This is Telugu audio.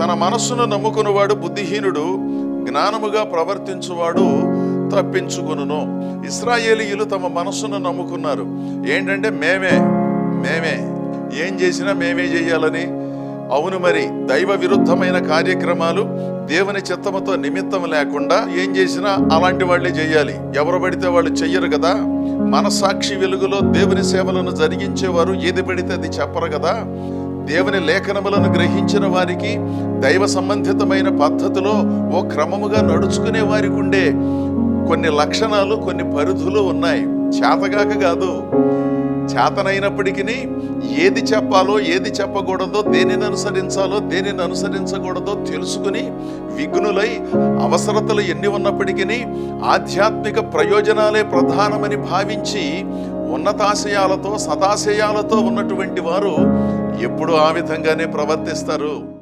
తన మనస్సును నమ్ముకునివాడు బుద్ధిహీనుడు జ్ఞానముగా ప్రవర్తించువాడు తప్పించుకును ఇస్రాయేలీయులు తమ మనస్సును నమ్ముకున్నారు. ఏంటంటే మేమే మేమే ఏం చేసినా మేమే చేయాలని. అవును మరి దైవ విరుద్ధమైన కార్యక్రమాలు దేవుని చిత్తముతో నిమిత్తం లేకుండా ఏం చేసినా అలాంటి వాళ్ళే చేయాలి. ఎవరు పడితే వాళ్ళు చెయ్యరు కదా. మనసాక్షి వెలుగులో దేవుని సేవలను జరిగించేవారు ఏది పడితే అది చెప్పరు కదా. దేవుని లేఖనములను గ్రహించిన వారికి దైవ సంబంధితమైన పద్ధతిలో ఓ క్రమముగా నడుచుకునే వారికి ఉండే కొన్ని లక్షణాలు కొన్ని పరిధులు ఉన్నాయి. చేతగాక కాదు. చేతనైనప్పటికీ ఏది చెప్పాలో ఏది చెప్పకూడదో దేనిని అనుసరించాలో దేనిని అనుసరించకూడదో తెలుసుకుని విఘ్నులై అవసరతలు ఎన్ని ఉన్నప్పటికీ ఆధ్యాత్మిక ప్రయోజనాలే ప్రధానమని భావించి ఉన్నతాశయాలతో సదాశయాలతో ఉన్నటువంటి వారు ఎప్పుడు ఆ విధంగానే ప్రవర్తిస్తారు.